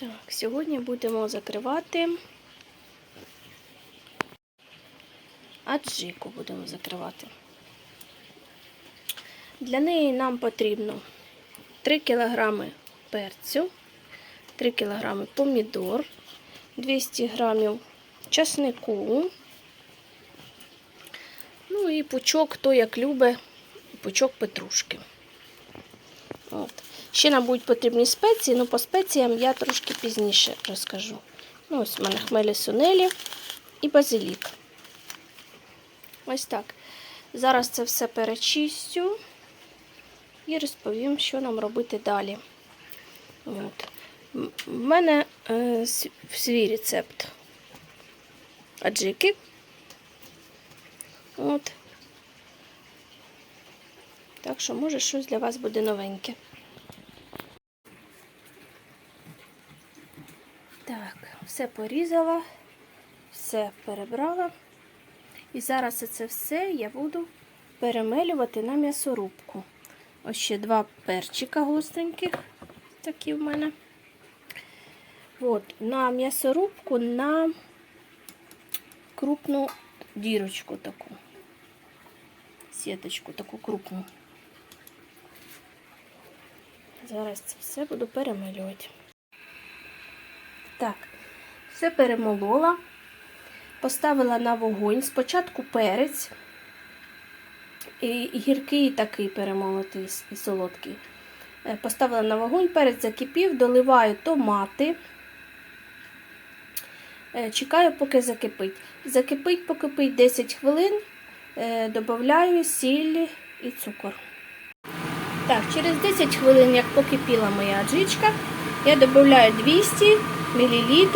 Так, сьогодні будемо закривати аджику будемо закривати. Для неї нам потрібно 3 кг перцю, 3 кг помідор, 200 г часнику, ну і пучок, хто як любить, пучок петрушки. От. Ще нам будуть потрібні спеції, ну по спеціям я трошки пізніше розкажу. Ну, ось у мене хмелі сунелі і базилік. Ось так. Зараз це все перечистю і розповім, що нам робити далі. От. У мене е, свій рецепт аджики. От. Що, може, щось для вас буде новеньке. Так, все порізала, все перебрала. І зараз це все я буду перемелювати на м'ясорубку. Ось ще два перчика гостреньких, такі в мене. От, на м'ясорубку на крупну дірочку таку. Сіточку таку крупну. Зараз це все буду перемелювати. Так, все перемолола, поставила на вогонь. Спочатку перець, і гіркий такий перемолотий і солодкий. Поставила на вогонь, перець закипів, доливаю томати. Чекаю, поки закипить. Закипить, покипить 10 хвилин, додаю сіль і цукор. Так, через 10 хвилин, як покипіла моя аджичка, я додаю 200 мл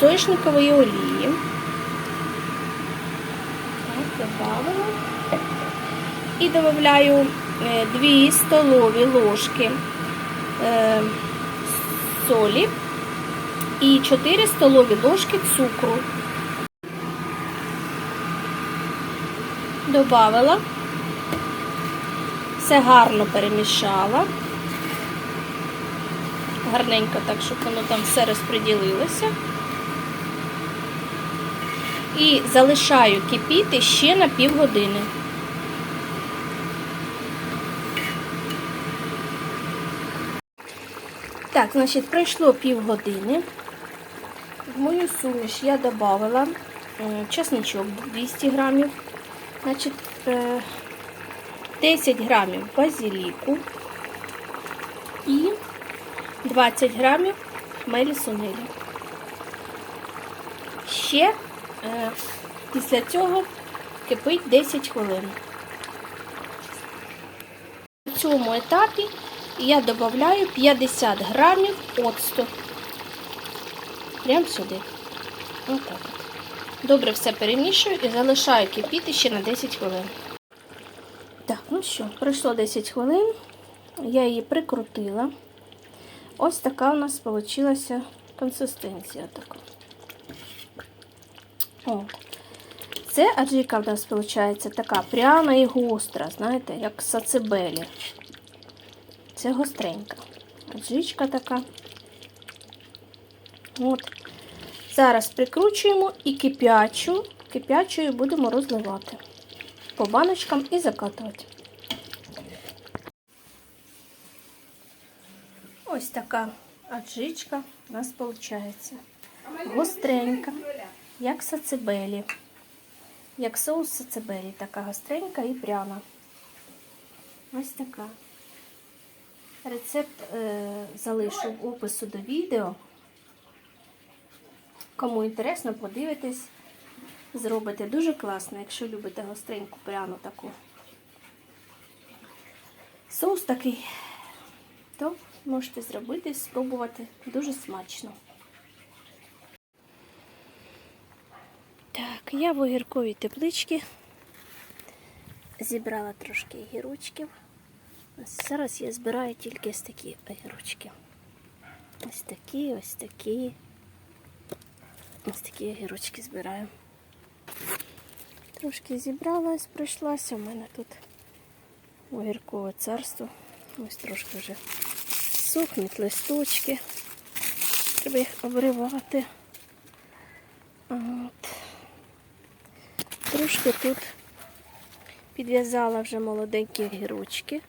соєшникової олії. Так, добавила. І додаю 2 столові ложки е, солі і 4 столові ложки цукру. Добавила, все гарно перемішала гарненько, так, щоб воно там все розподілилося. І залишаю кипіти ще на півгодини. Так, значить, пройшло півгодини. В мою суміш я додала чесничок 200 грамів, значить, 10 грамів базиліку і 20 грамів хмелі сунелі. Ще е, після цього кипить 10 хвилин. На цьому етапі я додаю 50 грамів оцту. Прямо сюди. Отак. Добре все перемішую і залишаю кипіти ще на 10 хвилин. Що, пройшло 10 хвилин, я її прикрутила. Ось така у нас вийшла консистенція така. О. Це аджика у нас виходить така пряма і гостра, знаєте, як сацебелі. Це гостренька. Аджичка така. От. Зараз прикручуємо і кип'ячу, кип'ячою будемо розливати по баночкам і закатувати. Ось така аджичка у нас виходить. Гостренька, як сацебелі. Як соус сацебелі, така гостренька і пряна. Ось така. Рецепт е, залишу в опису до відео. Кому інтересно, подивитесь, зробите дуже класно, якщо любите гостреньку пряну таку. Соус такий, то можете зробити, спробувати дуже смачно. Так, я в огірковій тепличці зібрала трошки огірочків. Зараз я збираю тільки ось такі огірочки. Ось такі, ось такі. Ось такі огірочки збираю. Трошки зібралась, пройшлася. У мене тут огіркове царство. Ось трошки вже сухнуть листочки. Треба їх обривати. От. Трошки тут підв'язала вже молоденькі гірочки.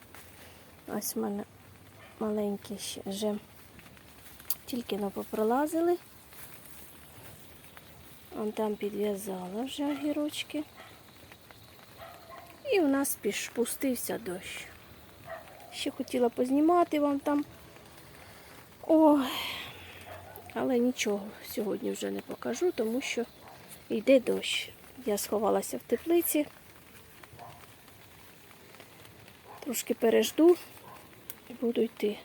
Ось в мене маленькі ще вже тільки не попролазили. Он там підв'язала вже огірочки. І в нас піш дощ. Ще хотіла познімати вам там. Ой, але нічого сьогодні вже не покажу, тому що йде дощ. Я сховалася в теплиці. Трошки пережду і буду йти.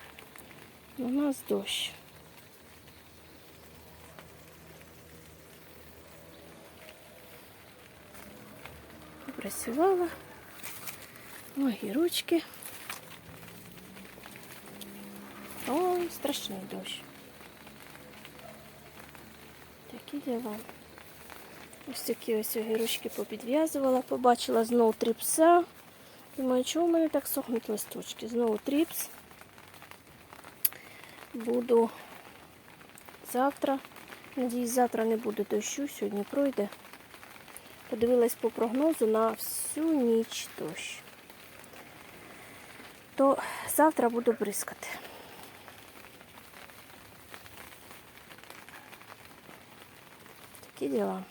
У нас дощ. Працювала. Огірочки. Ой, страшний дощ. Такі діла. Ось такі ось огірочки попідв'язувала. Побачила знову тріпса. Думаю, чого в мене так сохнуть листочки? Знову тріпс. Буду завтра. Надіюсь, завтра не буде дощу, сьогодні пройде. Подивилась по прогнозу на всю ніч дощ. То завтра буду бризкати. Такі діла.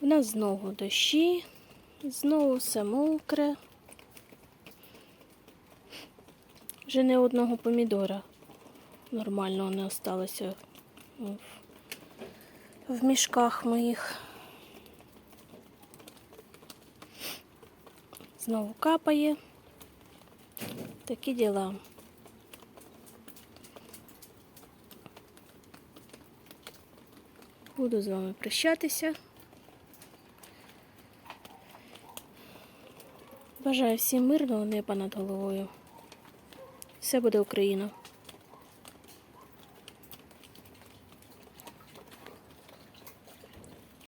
У нас знову дощі, знову все мокре. Вже не одного помідора нормального не осталося в, мішках моїх. Знову капає. Такі діла. Буду з вами прощатися. Бажаю всім мирного неба над головою. Все буде Україна!